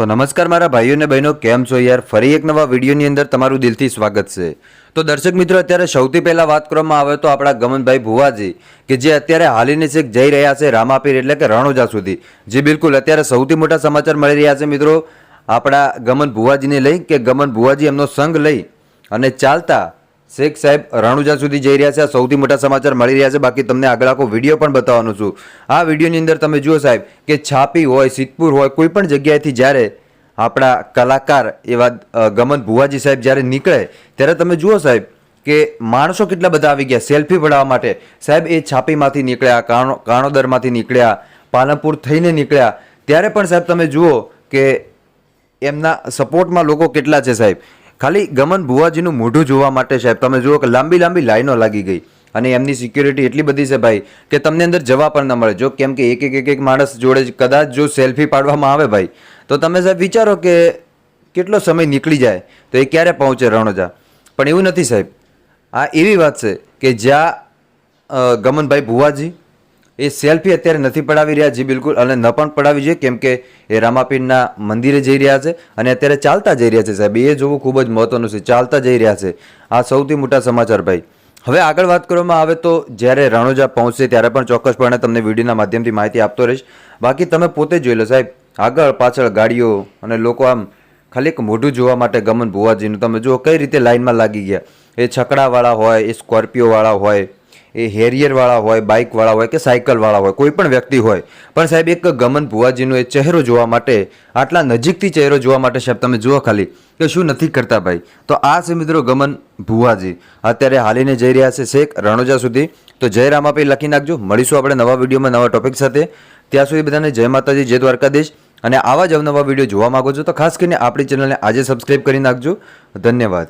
તો નમસ્કાર મારા ભાઈઓ અને બહેનો, કેમ છો યાર? ફરી એક નવા વિડીયોની અંદર તમારું દિલથી સ્વાગત છે. તો દર્શક મિત્રો, અત્યારે સૌથી પહેલાં વાત કરવામાં આવે તો આપણા ગમનભાઈ ભુવાજી, કે જે અત્યારે હાલીને છેક જઈ રહ્યા છે રામાપીર એટલે કે રણોજા સુધી. જે બિલકુલ અત્યારે સૌથી મોટા સમાચાર મળી રહ્યા છે મિત્રો, આપણા ગમન ભુવાજીને લઈ કે ગમન ભુવાજી એમનો સંઘ લઈ અને ચાલતા શેખ સાહેબ, રણુજા સુધી જઈ રહ્યા છે. આ સૌથી મોટા સમાચાર મળી રહ્યા છે. બાકી તમને આગળ આખો વીડિયો પણ બતાવવાનો છું. આ વિડીયોની અંદર તમે જુઓ સાહેબ કે છાપી હોય, સિદ્ધપુર હોય, કોઈ પણ જગ્યાએથી જ્યારે આપણા કલાકાર એવા ગમન ભુવાજી સાહેબ જ્યારે નીકળે, ત્યારે તમે જુઓ સાહેબ કે માણસો કેટલા બધા આવી ગયા સેલ્ફી પડાવવા માટે. સાહેબ, એ છાપીમાંથી નીકળ્યા, કાણો, કાણોદરમાંથી નીકળ્યા, પાલનપુર થઈને નીકળ્યા. ત્યારે પણ સાહેબ તમે જુઓ કે એમના સપોર્ટમાં લોકો કેટલા છે સાહેબ. ખાલી ગમન ભુવાજીનું મોઢું જોવા માટે સાહેબ, તમે જુઓ કે લાંબી લાંબી લાઈનો લાગી ગઈ અને એમની સિક્યુરિટી એટલી બધી છે ભાઈ કે તમને અંદર જવા પણ ન મળે. જો કેમ કે એક એક એક એક માણસ જોડે કદાચ જો સેલ્ફી પાડવામાં આવે ભાઈ, તો તમે સાહેબ વિચારો કે કેટલો સમય નીકળી જાય, તો એ ક્યારે પહોંચે રણોજા? પણ એવું નથી સાહેબ. આ એવી વાત છે કે જ્યાં ગમનભાઈ ભુવાજી એ સેલ્ફી અત્યારે નથી પડાવી રહ્યા જી, બિલકુલ, અને ન પણ પડાવી જોઈએ, કેમ કે એ રામાપીરના મંદિરે જઈ રહ્યા છે અને અત્યારે ચાલતા જઈ રહ્યા છે સાહેબ. એ જોવું ખૂબ જ મહત્વનું છે, ચાલતા જઈ રહ્યા છે. આ સૌથી મોટા સમાચાર ભાઈ. હવે આગળ વાત કરવામાં આવે તો જ્યારે રણોજા પહોંચશે ત્યારે પણ ચોક્કસપણે તમને વિડીયોના માધ્યમથી માહિતી આપતો રહીશ. બાકી તમે પોતે જોઈ લો સાહેબ, આગળ પાછળ ગાડીઓ અને લોકો આમ ખાલી એક મોઢું જોવા માટે ગમન ભુવાજીનું. તમે જુઓ કઈ રીતે લાઇનમાં લાગી ગયા. એ છકડાવાળા હોય, એ સ્કોર્પિયોવાળા હોય એ હેરિયરવાળા હોય બાઇકવાળા હોય કે સાયકલવાળા હોય, કોઈ પણ વ્યક્તિ હોય. પણ સાહેબ, એક ગમન ભુવાજીનો એ ચહેરો જોવા માટે, આટલા નજીકથી ચહેરો જોવા માટે સાહેબ, તમે જુઓ ખાલી કે શું નથી કરતા ભાઈ. તો આ છે મિત્રો ગમન ભુવાજી. અત્યારે હાલીને જઈ રહ્યા છે શેખ રણોજા સુધી. તો જય રામાપી લખી નાખજો. મળીશું આપણે નવા વિડીયોમાં નવા ટોપિક સાથે. ત્યાં સુધી બધાને જય માતાજી, જય દ્વારકાધીશ. અને આવા જ અવનવા વીડિયો જોવા માગો છો તો ખાસ કરીને આપણી ચેનલને આજે સબસ્ક્રાઈબ કરી નાખજો. ધન્યવાદ.